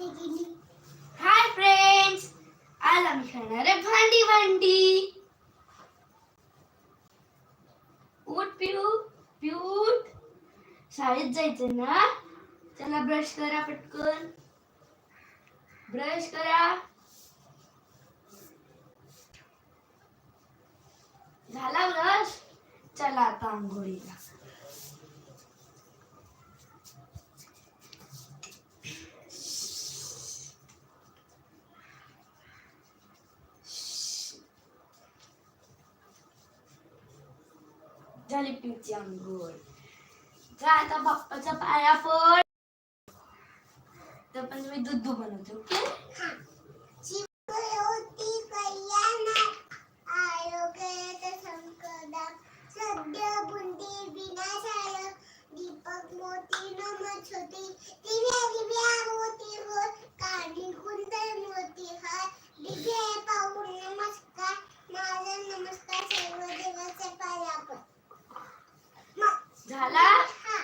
Hi friends आज आम्ही खेळणार आहे भांडी भांडी. उठ पिऊ पिऊ शाळेत जायचं ना? चला ब्रश करा पटकन. ब्रश करा. झाला ब्रश चला आता आंघोळीला. झाली पिंकची आंघोळ. जा आता बाप्पाचा पाया पड. तर पण तुम्ही दूध बनवतो ओके दीपक मोती नमत होती दिव्या दिव्या मोती हो काढी कुंदर मोती हार दिव्या पाहून नमस्कार माझा नमस्कार सर्व देवाचे पाया पण झाला हा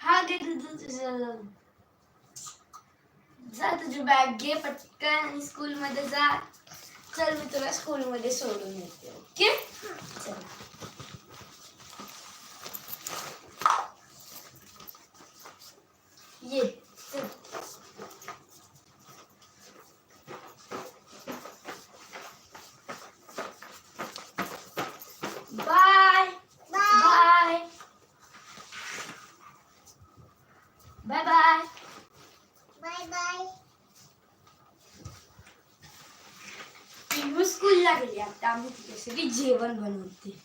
हा घे दूध तुझं जा तुझी बॅग घे पटकन आणि स्कूल मध्ये जा. चल मी तुला स्कूल मध्ये सोडून येते ओके चल. ये चल bye bye bye bye bye bye bye Pihu स्कूलला गेली आता आम्ही तिच्यासाठी जेवण बनवते.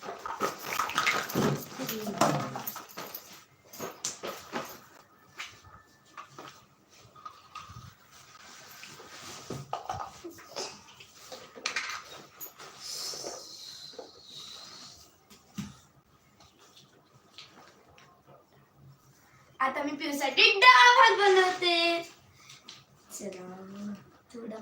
आता मी पिऊसाठी डाळ भात बनवते चला थोडा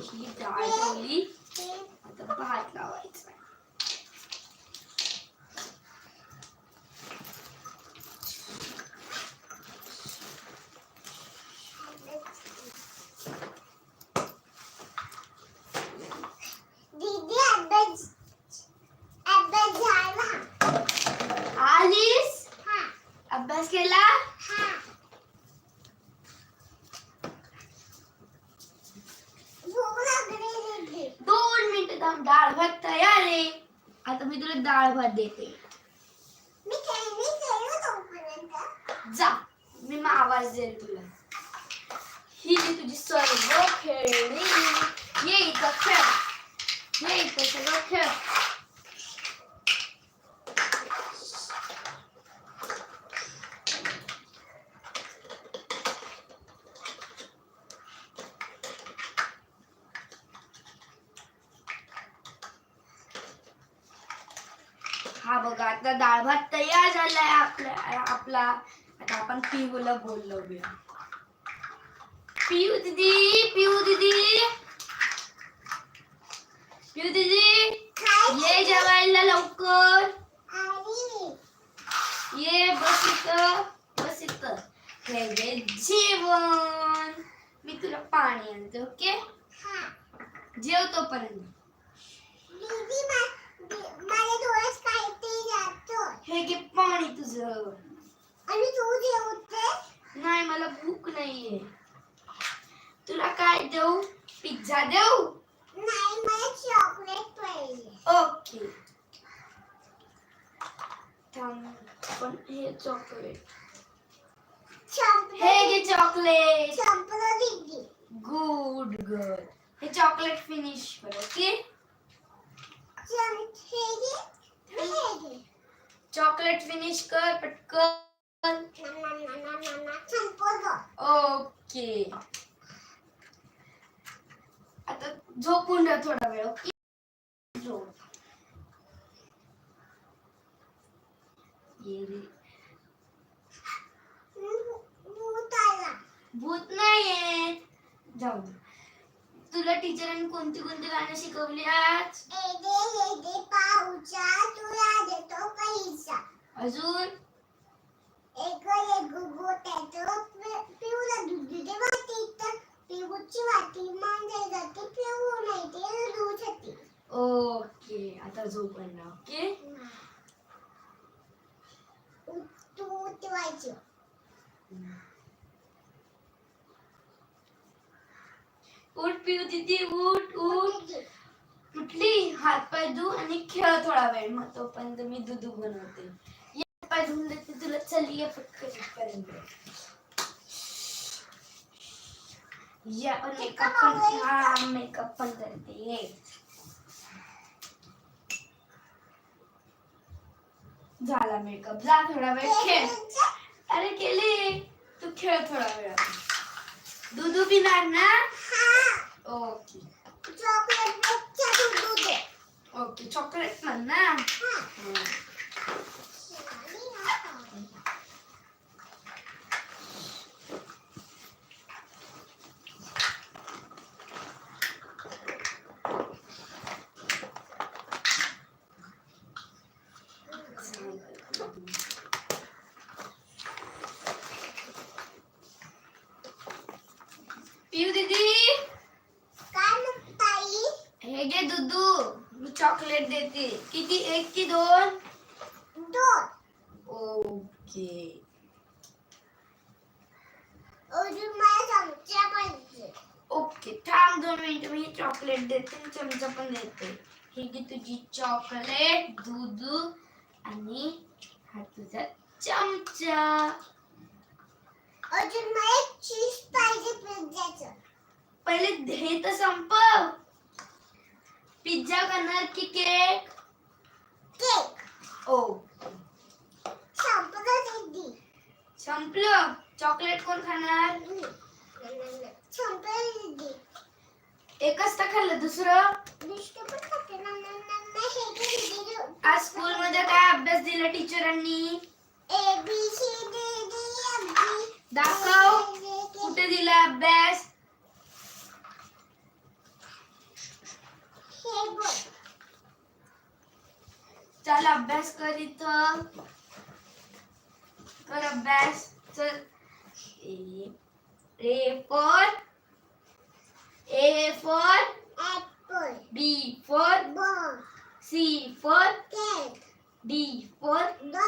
ही डाळ ठेवली आता भात लावायचा दीदी अभ्यास अभ्यास झाला आलीस हा अभ्यास केला हा भूक लागली दीदी दोन मिनिटं थांब डाळ भात तयार आहे आता मी तुला डाळ भात देते. मी खेळणी खेळू तोपर्यंत. जा मी मग आवाज देईल तुला. ही जी तुझी सर्व खेळणी ये इथं खेळ. ये इथं सगळं खेळ. हा बघा आता डाळ भात तयार झालाय आपल्या आपला. आता आपण पिऊला बोलवूया. पिऊ दीदी पिऊ दीदी. पिऊ दीदी ये जेवायला लवकर. ये बस इथं बस इथं. हे जेवण. मी तुला पाणी आणते ओके? हा. जेव तोपर्यंत दीदी मा- दी- माझ्या डोळ्यात काहीतरी जातं हे घे पाणी तुझं. आणि तू जेवते नाही मला भूक नाहीये. तुला काय देऊ? पिझ्झा देऊ? नाही मला चॉकलेट पाहिजे. ओके. थांब पण हे चॉकलेट हे घे चॉकलेट संपलं दीदी गुड गुड हे चॉकलेट फिनिश कर ओके हे घे हे घे. चॉकलेट फिनिश कर पटकन. ओके. आता झोपून द्या थोडा वेळ ओके? भूत नाहीये जाऊ तुला टीचरांनी कोणती कोणती गाणं शिकवली आज? एदे पाऊचा तुला अजून? एक एक गोट्याचं पि- पिऊला दूध दे वाटीत पिऊची वाटी जाते. पिऊ नाही ते दूध होती. ओके आता झोपण ओके? तू उठवायची उठ पिऊ दिदी उठ उठ. उठली हात पाय धु आणि खेळ थोडा वेळ. मग तोपर्यंत मी दूध बनवते ये हात पाय धुवून देते तुला चल ये पटकन इथपर्यंत ये आपण मेकअप पण हा मेकअप पण करते ये झाला मेकअप जा थोडा वेळ खेळ अरे केली तू खेळ थोडा वेळ दूध पिणार ना ओके चॉकलेट बच्चा दूध दे ओके चॉकलेट पण ना पिऊ दीदी. काय हे घे दुधू. मी चॉकलेट देते. किती? एक की दोन? दोन. ओके. ओके थांब दोन मिनिट. मी चॉकलेट देते चमचा पण देते. हे घे तुझी चॉकलेट दूध आणि हा तुझा चमचा. अजून मला चीज पाहिजे पिझ्झाचं. पहिले हे तर संपव. पिझ्झा करणार की केक? केक. ओ. संपलं दीदी. संपलं. चॉकलेट कोण खाणार? संपलं दीदी. एकच तर खाल्लं दुसरं? पण खाते. ना ना ना ना हे घे दीदी. आज स्कूल मध्ये काय अभ्यास दिला टीचरांनी ए बी सी डी दाखव. कुठे दिला अभ्यास? चल अभ्यास कर इथं. कर अभ्यास. चल. A A for A for apple B for ball C for cake D for dog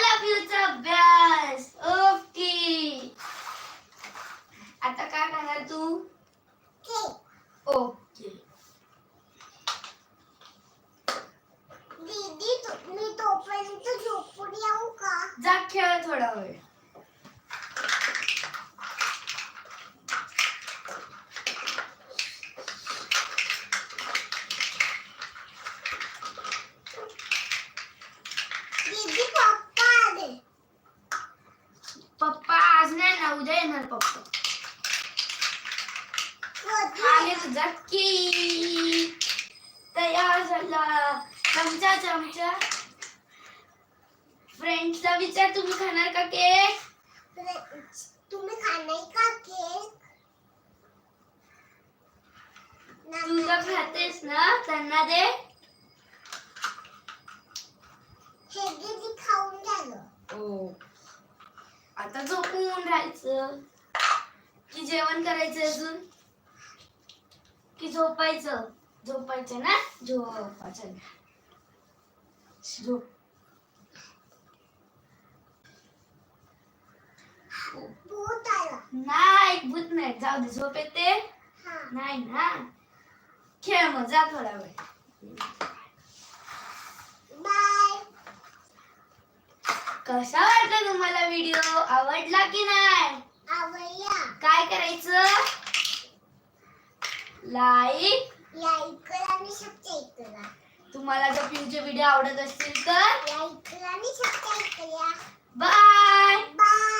चमचा चमचा फ्रेंड्सला विचार तुम्ही खाणार का केक? तुम्ही खाणार का केक? तू जर खातेस ना त्यांना दे. हे खाऊन झालं ओ आता झोपून राहायचं. की जेवण करायचं अजून? की झोपायचं? झोपायचं ना? झोपायचं. झोप नाही भूत नाही जाऊ दे झोप येते हा नाही ना खेळ मग जा थोडा वेळ बाय कसा वाटला तुम्हाला व्हिडिओ आवडला की नाही आवडला काय करायचं लाईक लाईक करा आणि सबस्क्राईब करा तुम्हाला जर पिंचे व्हिडिओ आवडत असतील तर बाय बाय